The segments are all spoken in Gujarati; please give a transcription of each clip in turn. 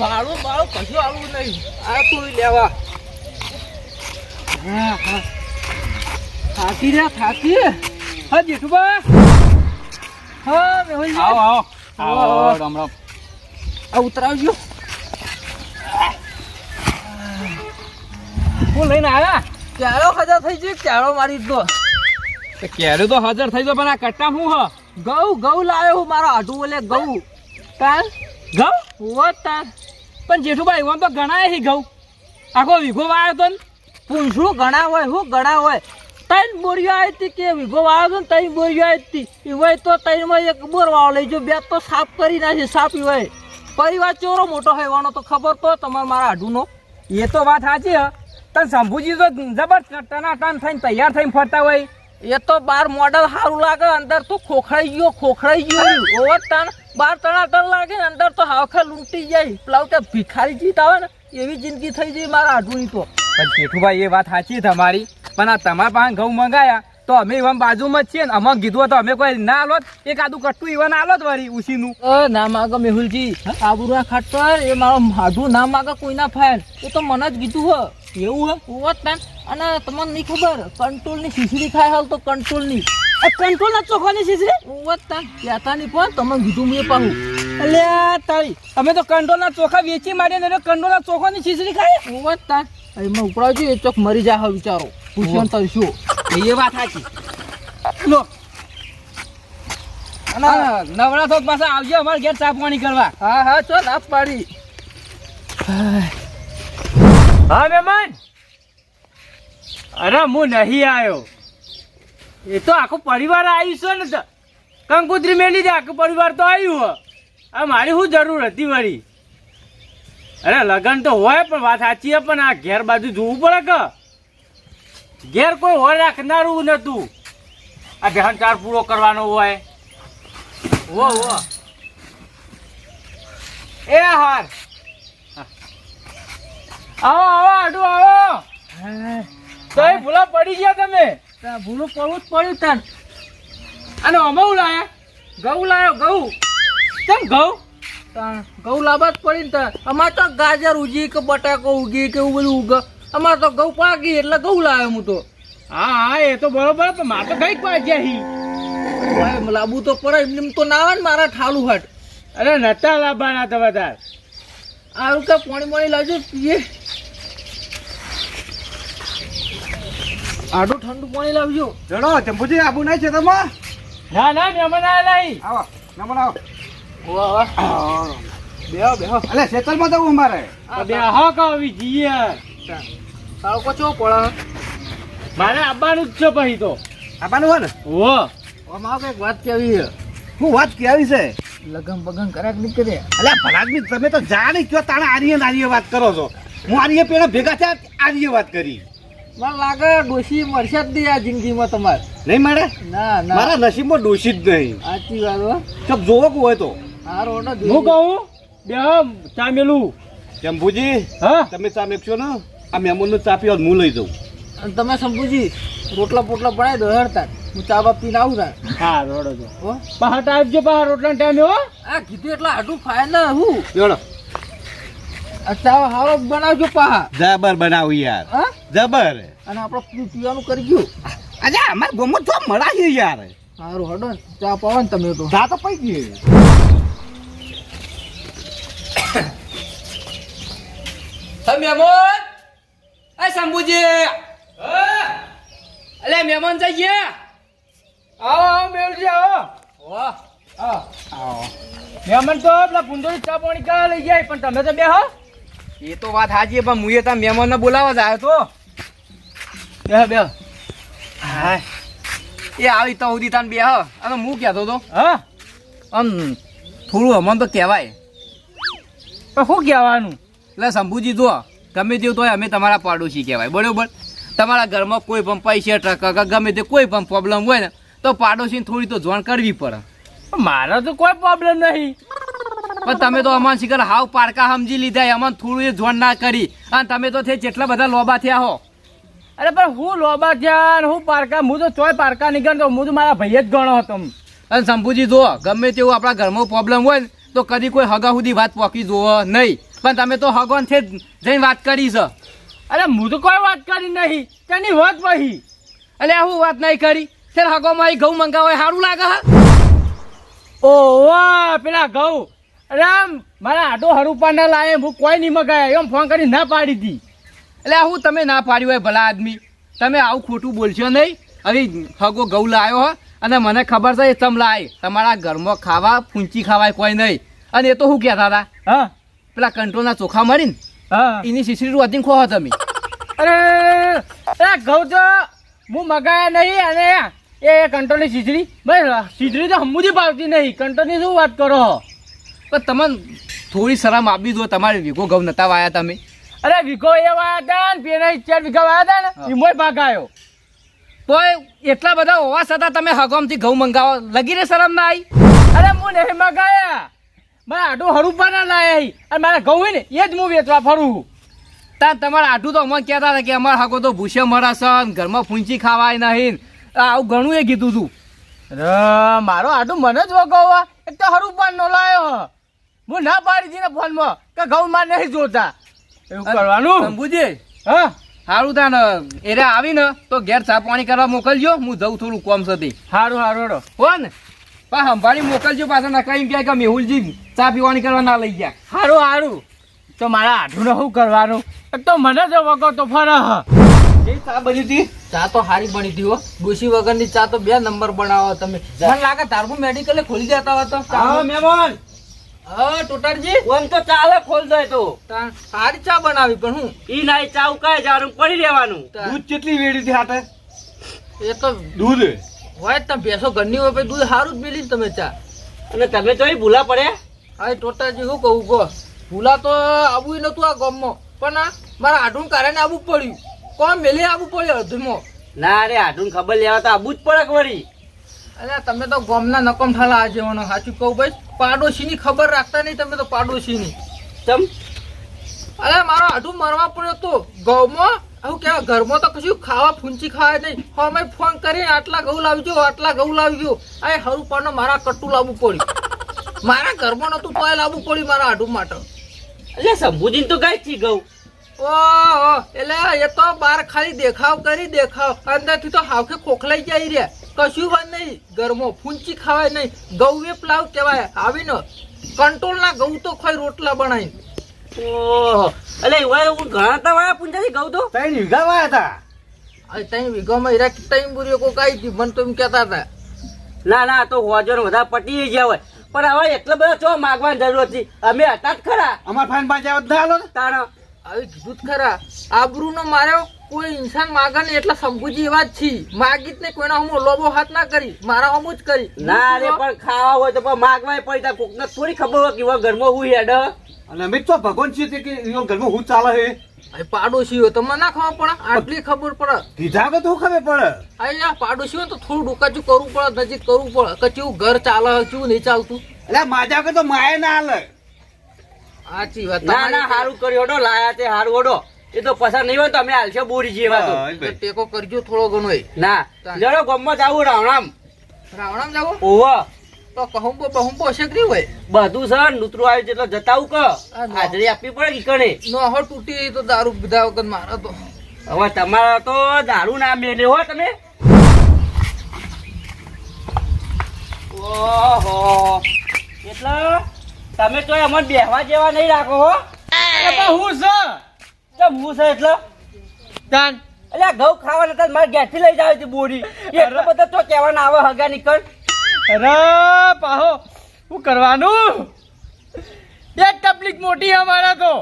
ભાડું ભાડું કશું આવું નહીં. આ તું લેવા. હા હા. થાકી રહ્યા થાકી. હા જેઠુબા. હા મેહુલ આવો આવો. આવો. રામ રામ આ ઉતરાવજો. હું લઈને આવ્યા ક્યારો ખજા થઈ ગયો ક્યારો મારી દો તો કેરું તો હાજર થઈ ગયો પણ આ કટ્ટા હું હ? ઘઉં ઘઉં લાવ્યો હું મારો આઢું બોલે ઘઉં કાલ? ઘઉં તાર પણ જેઠુભાઈ ઓમ તો ઘણા હી ઘઉં. આખો વીઘો વાયો તો પૂછું ઘણા હોય, હું ઘણા હોય? ત્રણ બોરીઓ આવી કે વીઘો વાયો તો ને ત્રણ બોરીઓ આવી હતી. તો ત્રણમાં એક બોર વાળો લઈ જો બે તો સાફ કરી નાખી સાફ હોય. પરિવાર ચોરો મોટો હોય, એવાનો તો ખબર તો તમારે મારા આઢુનો એ તો વાત સાચી હ. તને શંભુજી તો જબરજસ્ત ટના ટન થઈને તૈયાર થઈને ફરતા હોય. એ તો બાર મોડલ સારું લાગે, અંદર તો ખોખડાઈ ગયો ખોખડાઈ ગયો. ઓવર ટન બાર ટણા લાગે ને અંદર તો હાવખા લૂંટી જાય. પેલા કે ભિખારી જીત આવે ને એવી જિંદગી થઈ જાય મારા આઢુની તો. પણ જેઠુભાઈ એ વાત સાચી તમારી. પણ આ તમારા પાસે ઘઉં મંગાયા તો અમે એવા બાજુમાં જ છીએ ને. અમે કીધું હતું અમે કોઈ ના આલોત એક આદું કટ્ટું એવા ના આલોત વળી ઉસીનું. ના માગો મેહુલજી. આબુરા ખાટર એ મારો હાડું ના માગો કોઈના ફાયલ એ તો મને જ કીધું હો. એવું હે? હોત તાન અને તમને નહીં ખબર કંટ્રોલની ખીચડી ખાય હાલ તો કંટ્રોલની કંટ્રોલ ના ચોખાની ખીચડી હોત તાન કહેતા નહીં પણ તમે કીધું મેં પાહું. એટલે તારી. અમે તો કંટ્રોલના ચોખા વેચી મારીએ ને કંટ્રોલના ચોખાની ખીચડી ખાય હોત તાન એમાં ઉપરાવજો એ ચોક મરી જાય વિચારો. પૂછ્યો તો શું? એ વાત સાચી. લો. અને નવરા તો પાછા આવજો અમારે ઘેર ચા પાણી કરવા. હા હા ચો ના પાડી. હા, મહેમાન. અરે, હું નહીં આવ્યો. એ તો આખો પરિવાર આવ્યું છે ને. કંકુતરી મેલી દે આખો પરિવાર તો આવ્યું હો આ મારી શું જરૂર હતી વળી અરે, લગન તો હોય, પણ વાત સાચી હે પણ આ ઘેર બાજુ જોવું પડે કે? ઘેર કોઈ હોય, રાખનારું નતું. આ ધ્યાન ચાર પૂરો કરવાનો હોય. ઓ વો એ હાર. આવો આવો આડું આવો. તો એ ભૂલા પડી ગયા તમે. ભૂલું પડવું જ પડ્યું તન અને અમાઉ લાયા? ઘઉં લાયો ઘઉં. કેમ ઘઉં? ઘઉં લાવવા જ પડી ને અમારે તો ગાજર ઉગી કે બટાકો ઉગી કે એવું બધું ઉગે. અમારે તો ઘઉં પાકી એટલે ઘઉં લાવ્યો હું તો. હા હા એ તો બરોબર પણ મારે તો કઈ પાછી હી. ભાઈ તો પડે એમ તો ના આવે ને મારા ઠાલું હટ. અરે નતા લાવવાના તમે બધા આવું કે પાણી પાણી લાવજો પીએ. આડું ઠંડુ પાણી લાવજો. ચડો ચંપુજી આબુ નહીં છે તમે ના ના મહેમાન આવેલા હી આવો નમણ આવો. બેહો બેહો. અલે શેતલમાં જવું અમારે? તો બે હા કાવી જીએ તાવ કોચો પડા મારે આવવાનું જ છે પછી તો. આવવાનું હોય ને? ઓ આમાં કંઈક વાત કેવી છે? હું વાત કેવી છે? લગન બગન કર્યા કે અલ્યા ભલાદમી તમે તો જાણી કયો તાણે આર્ય નારીએ વાત કરો છો. હું આર્ય પેલા ભેગા થયા આર્ય વાત કરી? મને લાગે ડોશી મળશે જ નહીં આ જિંદગીમાં તમારે. નહીં મળે? ના ના. મારા નસીબમાં ડોશી જ નહીં. સાચી વાત હો. ચપ જોવો કે હોય તો. હારો હું કહું? બે ચા મેલું. ચંપુજી હા? તમે ચા મેકશો ને? આ મહેમાનનો ચા પીવા હું લઈ જાઉં. અને તમે શંભુજી રોટલા પોટલા પડાય દો હેડતા હું ચા બાપ પીને આવું તા. હા? રોડો જો બહાર ટાઈપ જો બહાર રોટલા ટાઈમે હો. આ કીધું એટલે આટલું ફાય ને હું. જોડો. ચા હારો બનાવજો પાહા. જબર બનાવું યાર. હા? જબર. અને આપણે પી- પીવાનું કરી ગયું. અજા અમારે ગમત તો મળાશે યાર. સારું હડો ચા પાવો ને તમે તો. ચા તો પી ગઈ. તમે મહેમાન. એ શંભુજી. અલે મહેમાન જઈએ. આવો આવો મેળજી આવો. વાહ. આવો. આવો. મહેમાન તો પેલા પુંજોરી ચા પાણી કા લઈ જાય પણ તમે તો બેહો એ તો વાત સાચી પણ મુએ તા મહેમાનને બોલાવવા જ આવ્યો તો. બે બે હા. એ આવી તો ઉદી તાન બેહો અને હું કહેતો તો હા? આમ થોડું અમન તો કહેવાય. પણ શું કહેવાનું? એટલે શંભુજી જો ગમે તેવું તો અમે તમારા પાડોશી કહેવાય. બરોબર? તમારા ઘરમાં કોઈ પણ પૈસા ટકા કે ગમે તે કોઈ પણ પ્રોબ્લેમ હોય ને તો પાડોશીને થોડી તો જોણ કરવી પડે. મારો તો કોઈ પ્રોબ્લેમ નહીં. પણ તમે તો અમાન શીખર હાવ પારકા સમજી લીધા અમન થોડું એ જોણ ના કરી. અને તમે તો છે જેટલા બધા લોબા થયા હો. અરે પણ હું લોબા થયા હું પારકા હું તો ચોય પારકા નીકળતો હું તો મારા ભાઈ જ ગણો હતો અને શંભુજી જુઓ ગમે તેવું આપણા ઘરમાં પ્રોબ્લેમ હોય ને તો કદી કોઈ હગા સુધી વાત પોકી જુઓ નહીં. પણ તમે તો હગવાન છે જઈને વાત કરી છે. અરે હું તો કોઈ વાત કરી નહીં. તેની વાત પછી એટલે હું વાત નહીં કરી. તે હગોમાં ઘઉં મંગાવે સારું લાગે હા? ઓવા પેલા ઘઉં. અરે મારા આટો હરુપા ના લાવે હું કોઈ નહીં મગાયા. એમ ફોન કરી ના પાડી હતી એટલે હું તમે ના પાડ્યું હોય ભલા આદમી. તમે આવું ખોટું બોલશો નહીં. હવે હગો ઘઉં લાવ્યો હો અને મને ખબર છે એ તમ લાય. તમારા ઘરમાં ખાવા ફૂંચી ખાવાય કોઈ નહીં. અને એ તો શું કહેતા હતા? હા. પેલા કંટ્રોલના ચોખા મારીને હા. એની શીશડી વધીને ખો તમે. અરે અરે ઘઉં તો હું મગાયા નહીં અને એ કંટ્રોલની સીજડી બસ સીજડી તો હમુજી ભાવતી નહીં. કંટ્રોલની શું વાત કરો? પણ તમને થોડી શરમ આપી દો તમારે વીઘો ઘઉં નતા વાયા તમે. અરે વીઘો એ વાયા હતા ને પેલા ચાર વીઘા વાયા હતા ને એમાંય ભાગ આવ્યો તોય એટલા બધા હોવા છતાં તમે હગોમથી ઘઉં મંગાવો. લગી રે શરમ ના આવી? અરે હું નહીં મારે મારા આટો હરુપા ના લાયા. અને મારા ઘઉં હોય ને એ જ હું વેચવા ફરું. તા તમારા આટું તો અમને કહેતા હતા કે અમારા હગો તો ભૂસે મરાશે ઘરમાં ફૂંચી ખાવાય નહીં. આવું ઘણું એ કીધું તું. મારો આટું મને જ વગાવવા એક તો હરુપા નો લાયો. હું ના પાડી હતી ને ફોનમાં કે ઘઉં માં નહીં જોતા. એવું કરવાનું? શંભુજી હા? સારું તા ને એરે આવીને તો ઘેર ચા પાણી કરવા મોકલજો. હું જઉં થોડું કોમ સતી સારું સારું. હો ને પા સંભાળી મોકલજો પાછા ના કઈ ક્યાંય કે મેહુલજી ચા પીવાની કરવા ના લઈ ગયા. સારું સારું તો મારા આઠું શું કરવાનું? એક તો મને જ વગો તો ફરે ચા બની હતી? ચા તો હારી બની હતી હો. ડોશી વગરની ચા તો બે નંબર બનાવો તમે. મને લાગે તારવું મેડિકલે ખોલી દેતા હોય તો હા મહેમાન. હા ટોટારજી ઓમ તો ચાલે ખોલ દે તો. સારી ચા બનાવી પણ હું? ઈ નાઈ ચા ઉકાય જવાનું પડી રહેવાનું. તા- દૂધ કેટલી વેડી હતી હાથે એ તો દૂધ? હોય તમે ભેંસો ઘરની હોય પછી દૂધ સારું જ મિલી તમે ચા. અને તમે તો ભૂલા પડે. હા ટોટાજી શું કહું કહો. ભૂલા તો આવું નતું આ ગામમાં. પણ આ મારા આઢું કારણે આવું પડ્યું. કોણ મેલી આવવું પડ્યો અડધુમાં ના રે આટલું ખબર લેવા તો આબુ જ પડે વળી. અરે તમે તો ગોમના નકમ ઠાલા આજે મને સાચું કહું ભાઈ પાડોશીની ખબર રાખતા નહીં તમે તો પાડોશીની. ચમ? અરે મારો આડું મરવા પડ્યો તો. ગૌમાં આવું કેવા ઘરમાં તો કશું ખાવા ફૂંચી ખાવા નહીં. અમે ફોન કરીને આટલા ઘઉં લાવજો આટલા ઘઉં લાવજો. આ હરું પાનો મારા કટ્ટું લાવવું પડ્યું. મારા ઘરમાં નતું પાય લાવવું પડ્યું મારા આઢું માટે. એટલે સંભુજીને તો ગાય થઈ ગઉ ઓહો એટલે એ તો બાર ખાલી દેખાવ કરી દેખાવ. અંદરથી તો હાવખે ખોખલાઈ જાય રહ્યા કશું વાત નહીં. ગરમો ફૂંચી ખાવાય નહીં. ગૌ એ પ્લાવ કહેવાય. આવીને કંટ્રોલના ગૌ તો ખોઈ રોટલા બનાવી ઓહો એટલે એવા હું ઘણા તો વાયા પૂંજાથી ગૌ તો? ત્રણ વીઘા વાયા હતા. આ ત્રણ વીઘામાં હીરા ત્રણ બુરીઓ કોક આવી હતી. મને તો એમ કહેતા હતા. ના ના આ તો હોજો બધા પટી ગયા હોય. પણ હવે એટલા બધા ચો માગવાની જરૂર હતી? અમે હતા જ ખરા. અમાર ફાઈન પાંચ આવત ના હાલો ને? આવી કીધું ખરા આબરૂનો માર્યો કોઈ ઇન્સાન માગે ને એટલે શંભુજી એવા જ છી. માગી જ ને કોઈના હમો લોબો હાથ ના કરી મારા હમો જ કરી. ના રે પણ ખાવા હોય તો પણ માગવાય પડી કોક ને થોડી ખબર હોય કે એવા ઘરમાં હું હેડ. અને અમે તો ભગવાન છીએ કે એનો ઘરમાં હું ચાલે હે? પાડોશીઓ પાડોશી હોય તમને ના ખબર પડે? આટલી ખબર પડે. કીધા કે તો ખબર પડે? અહીંયા પાડોશી હોય તો થોડું ડોકાચું કરવું પડે નજીક કરવું પડે. કે કેવું ઘર ચાલે કેવું નહીં ચાલતું? એટલે માજા કે તો માય ના હાલે. સાચી વાત. ના ના સારું કર્યું ઓડો લાયા તે સારું ઓડો એ તો પસાર નહીં હોય તો અમે હાલશે બોરી એવા તો. ટેકો કરજો થોડો ઘણો ના જડો ગમમાં જાવું રાવણામ. રાવણામ જાવું ઓવા તો કહુંબો બહુંબો શેકરી હોય? બધું સર નૂતરું આવ્યું છે એટલે જતાવું કે હાજરી આપવી પડે ઈકણે કણે. નો હો તૂટી તો દારૂ પીધા વગર મારે તો. હવે તમારા તો દારૂ ના મેલે હો તમે. ઓહો. એટલે તમે તો અમને બેહવા જેવા નહીં રાખો હો. હું છે? તો હું છે એટલે? તાન. એટલે આ ઘઉં ખાવાના હતા મારે ઘેરથી લઈ જાવ હતી બોરી. એટલો બધો તો કહેવા ના આવે હગા નીકળ. અરે પાહો શું કરવાનું? એક તકલીફ મોટી અમારા તો.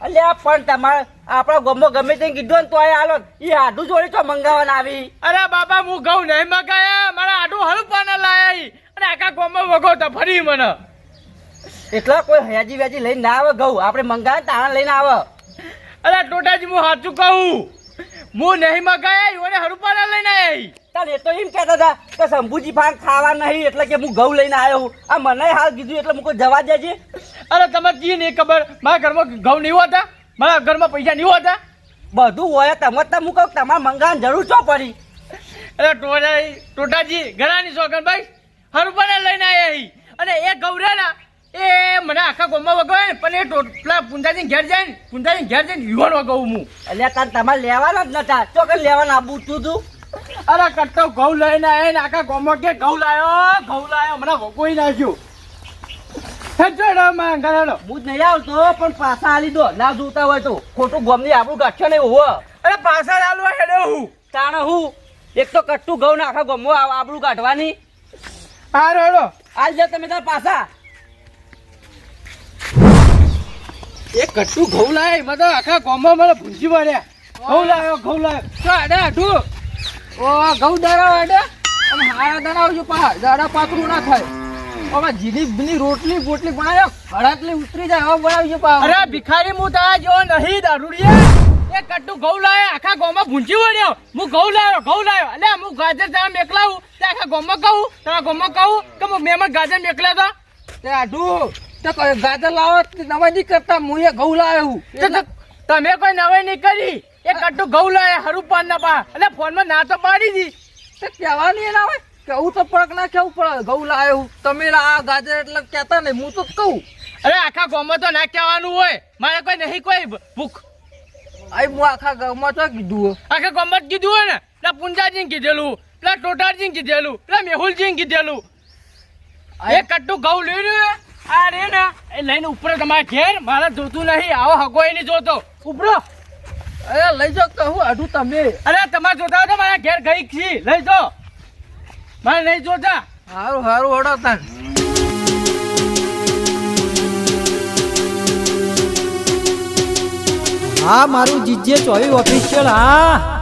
અલ્યા પણ તમારે આપણા ગમો ગમે તે કીધું ને તો આ હાલો. એ આડું જોડી તો મંગાવવાના આવી. અરે બાપા હું ઘઉં નહીં મગાયા. મારા આડું હલપાના લાયા. અને આખા ગામમાં વગોતા ફરી મને. એટલા કોઈ હયાજી વ્યાજી લઈને ના આવે? ઘઉં. આપણે મંગાવે તાણા લઈને આવે. અરે ટોટાજી હું સાચું કહું. હું નહીં મગાયા અને હરુપાના લઈને આવી તારે તો એમ કહેતા હતા કે શંભુજી ફાન ખાવા નહીં એટલે કે હું ઘઉં લઈને આવ્યો હું. આ મને હાલ કીધું એટલે મૂકો જવા દેજે. અરે તમે જી નહીં ખબર? મારા ઘરમાં ઘઉં નહીં હોતા? મારા ઘરમાં પૈસા નહીં હોતા? બધું હોય તમે તો મૂકો તમારે મંગાવવાની જરૂર છો પડી? અરે ટોટાજી ટોટાજી ઘણાની શોખન ભાઈ હરુપાના લઈને આવી. અને એ ગૌરાના મને આખા ગોમમાં વગાવે પણ એ ટોટલા પુંજાજી ઘેર જાય ને પુંજાજી ઘેર જઈને યુવાન વગાવું હું. એટલે તાર તમારે લેવાના જ નતા. તો કે લેવાના આબુ તું તું? અરે કટ્ટો ઘઉં લઈને આવીને આખા ગોમમાં કે ઘઉં લાયો ઘઉં લાયો મને વગોઈ નાખ્યું. હું જ નહીં આવતો પણ પાછા આલી દો. ના જોતા હોય તો. ખોટું ગોમની આપણું ગાંઠ્યો નહીં હોવો અરે પાછા ચાલવા હેડો હું. તાણે હું. એક તો કટ્ટું ઘઉં ને આખા ગોમમાં આપણું કાઢવાની હારો હેડો. આજ તમે તાર પાછા. એ કટ્ટું ઘઉં લાય એમાં તો આખા ગોમમાં મને ભૂંજી પડ્યા ઘઉં લાયો ઘઉં લાયો તો અડે અઢું ઓ ઘઉં દાડા અડે આમ હારા દાડા આવજો પા દાડા પાતળું ના થાય. ઓમાં જીની બીની રોટલી બોટલી બનાવ્યો હળાટલી ઉતરી જાય હવે બનાવજો પા. અરે ભિખારી હું તા જો નહીં દારૂડિયા એ કટ્ટું ઘઉં લાયો આખા ગોમમાં ભૂંજી વળ્યો હું ઘઉં લાયો ઘઉં લાયો અલે હું ગાજર તારા મેકલાવું. તે આખા ગોમમાં કહું તારા ગોમમાં કહું કે હું મેમાં ગાજર મેકલા હતા તે આઢું તે ગાજર લાવો નવાઈ નહીં કરતા હું એ ઘઉં લાવ્યો તમે કોઈ નવાઈ નહીં કરી. એ કટ્ટું ઘઉં લાવે હરુપાન ના પા એટલે ફોનમાં ના તો પાડી દી. તે કહેવાની એના હોય? કેવું તો પડક ના કેવું પડે? ઘઉં લાવ્યો તમે આ ગાજર એટલે કહેતા નહીં હું તો કહું. અરે આખા ગામમાં તો ના કહેવાનું હોય. મારે કોઈ નહીં કોઈ ભૂખ. આ હું આખા ગામમાં તો કીધું આખા ગામમાં જ કીધું હોય ને? પેલા પુંજાજી કીધેલું પેલા ટોટારજી કીધેલું પેલા મેહુલજી કીધેલું. એ કટ્ટું ઘઉં લઈ રહ્યું એ લઈને ઉપર તમારા ઘેર, મારે જોતું નહીં. આવો હગો નહીં જોતો. ઉપરો. અરે, લઈ જાઓ, કહું અઢું તમે. અરે, તમારે જોતા તો મારા ઘેર ગઈ છી. લઈ જો મારે નહીં જોતા. સારું સારું હડો તને. હા, મારું જીજે ચોવી ઓફિશિયલ હા.